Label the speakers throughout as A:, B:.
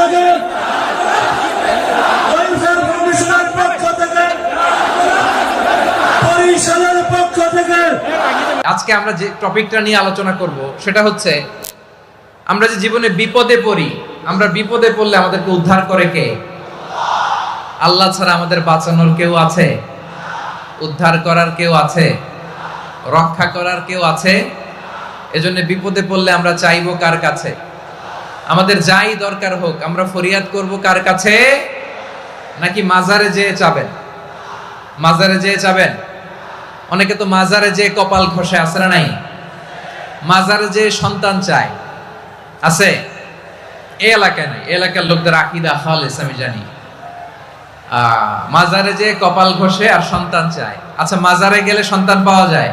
A: থেকে।
B: আজকে আমরা যে টপিকটা নিয়ে আলোচনা করব, সেটা হচ্ছে আমরা যে জীবনে বিপদে পড়ি, আমরা বিপদে পড়লে আমাদেরকে উদ্ধার করে কে? আল্লাহ ছাড়া আমাদের বাঁচানোর কেউ আছে? উদ্ধার করার কেউ আছে? রক্ষা করার কেউ আছে? এজন্য বিপদে পড়লে আমরা চাইব কার কাছে? আমাদের যাই দরকার হোক আমরা ফরিয়াদ করব কার কাছে? নাকি মাজারে যেয়ে চাবেন? মাজারে যেয়ে চাবেন? অনেকে তো মাজারে যেয়ে কপাল ঘষে আছে না নাই? মাজারে যে সন্তান চায়। আছে? এই এলাকায় নাই এলাকার লোকদের আকিদা খালেস আমি জানি। আহ, মাজারে যে কপাল ঘষে আর সন্তান চায়। আচ্ছা মাজারে গেলে সন্তান পাওয়া যায়?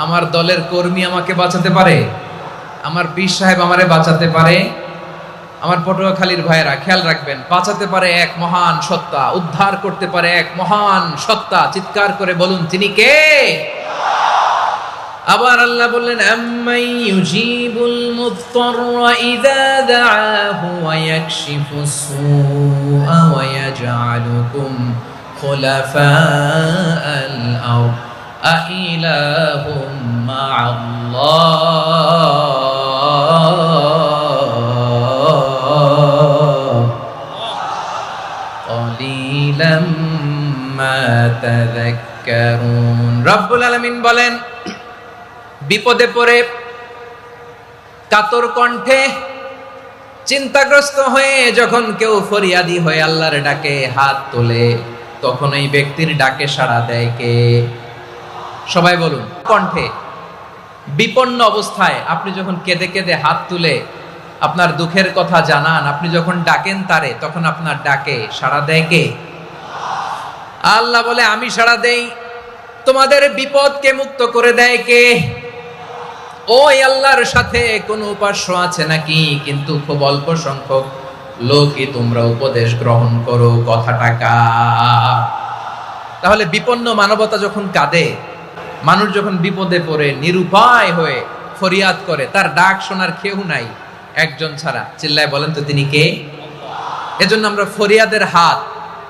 B: আমার দলের কর্মী আমাকে বাঁচাতে পারে? আমার পীর সাহেব আমারে বাঁচাতে পারে? আমার পটুয়াখালীর ভাইয়েরা, খেয়াল রাখবেন, বাঁচাতে পারে এক মহান সত্তা, উদ্ধার করতে পারে এক মহান সত্তা। চিৎকার করে বলুন, তিনি কে? আবার আল্লাহ বললেন আম্মাই মা'আল্লাহ قليلا ما تذكرون রব্বুল আলামিন বলেন বিপদে পড়ে কাতর কণ্ঠে চিন্তাগ্রস্ত হয়ে যখন কেউ ফরিয়াদি হয়ে আল্লাহর ডাকে হাত তোলে তখন এই ব্যক্তির ডাকে সাড়া দেয় কে সবাই বলুন কণ্ঠে বিপন্ন অবস্থায় আপনি যখন কেঁদে কেঁদে হাত তুলে আপনার দুঃখের কথা জানান, আপনি যখন ডাকেন তারে, তখন আপনার ডাকে সাড়া দেয় কে? আল্লাহ বলে, আমি সাড়া দেই। তোমাদের বিপদকে মুক্ত করে দেয় কে? ওই আল্লাহর সাথে কোনো উপাস্য আছে নাকি? কিন্তু খুব অল্প সংখ্যক লোকই তোমরা উপদেশ গ্রহণ করো কথাটা কার তাহলে বিপন্ন মানবতা যখন কাঁদে মানুষ যখন বিপদে পড়ে, নিরুপায় হয়ে ফরিয়াদ করে, তার ডাক শোনার কেউ নাই একজন ছাড়া। চিল্লায় বলেন তো তিনি কে? এজন্য আমরা ফরিয়াদের হাত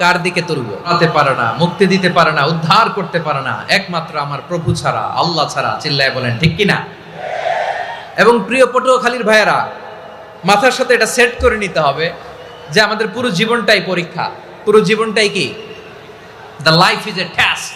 B: কার দিকে তুলব? আতে পারে না, মুক্তি দিতে পারে না, উদ্ধার করতে পারে না, একমাত্র আমার প্রভু ছাড়া, আল্লাহ ছাড়া, চিল্লায় বলেন, ঠিক কিনা এবং প্রিয় পটুয়াখালীর ভাইয়েরা, মাথার সাথে এটা সেট করে নিতে হবে যে আমাদের পুরো জীবনটাই পরীক্ষা। পুরো জীবনটাই কি? The life is a test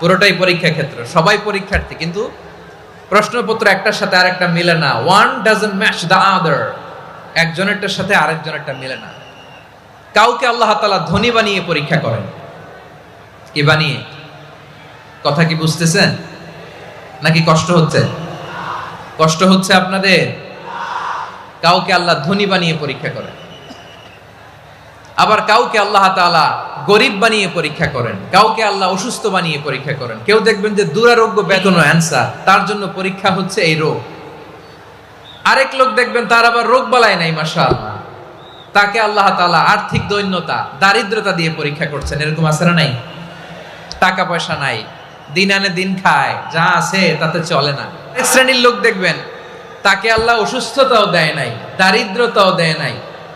B: পুরোটাই পরীক্ষা ক্ষেত্র, সবাই পরীক্ষার্থী, কিন্তু প্রশ্নপত্র একটার সাথে আরেকটা মিলে না। One doesn't match the other একজনেরটার সাথে আরেকজনেরটা মিলে না। কাউকে আল্লাহ তাআলা ধনী বানিয়ে পরীক্ষা করেন। কি বানিয়ে? কথা কি বুঝতেছেন? নাকি কষ্ট হচ্ছে? কষ্ট হচ্ছে আপনাদের? কাউকে আল্লাহ ধনী বানিয়ে পরীক্ষা করেন। আবার কাউকে আল্লাহ তাআলা গরিব বানিয়ে পরীক্ষা করেন, কাউকে আল্লাহ অসুস্থ বানিয়ে পরীক্ষা করেন। কেউ দেখবেন যে দুরারোগ্য বেতন অ্যান্সার, তার জন্য পরীক্ষা হচ্ছে এই রোগ। আরেক লোক দেখবেন তার আবার রোগ বালাই নাই, মাশাআল্লাহ। তাকে আল্লাহ তাআলা আর্থিক দৈন্যতা, দারিদ্রতা দিয়ে পরীক্ষা করছেন, এরকম না নাই? টাকা পয়সা নাই, দিন আনে দিন খায়, যা আছে তাতে চলে না। এক শ্রেণির লোক দেখবেন, তাকে আল্লাহ অসুস্থতাও দেয় নাই, দারিদ্রতাও দেয় নাই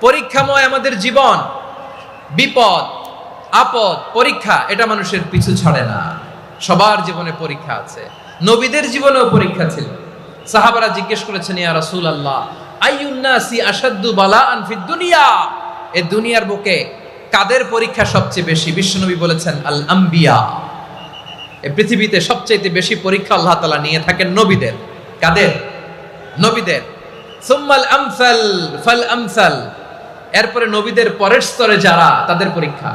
B: পরীক্ষাময় আমাদের জীবন। বিপদ, আপদ, পরীক্ষা, এটা মানুষের পিছু ছাড়ে না। সবার জীবনে পরীক্ষা আছে। নবীদের জীবনেও পরীক্ষা ছিল। সাহাবারা জিজ্ঞেস করেছেন, ইয়া রাসূল আল্লাহ আইয়ুন্নাসি আসাদ্দু বালাআন ফিদ দুনিয়া? এ দুনিয়ার বুকে কাদের পরীক্ষা সবচেয়ে বেশি? বিশ্বনবী বলেছেন আল আম্বিয়া পৃথিবীতে সবচেয়ে বেশি পরীক্ষা আল্লাহ তাআলা নিয়ে থাকেন নবীদের। কাদের? নবীদের। সুম্মাল আমসাল, ফাল আমসাল। এরপরে নবীদের পরের স্তরে যারা তাদের পরীক্ষা।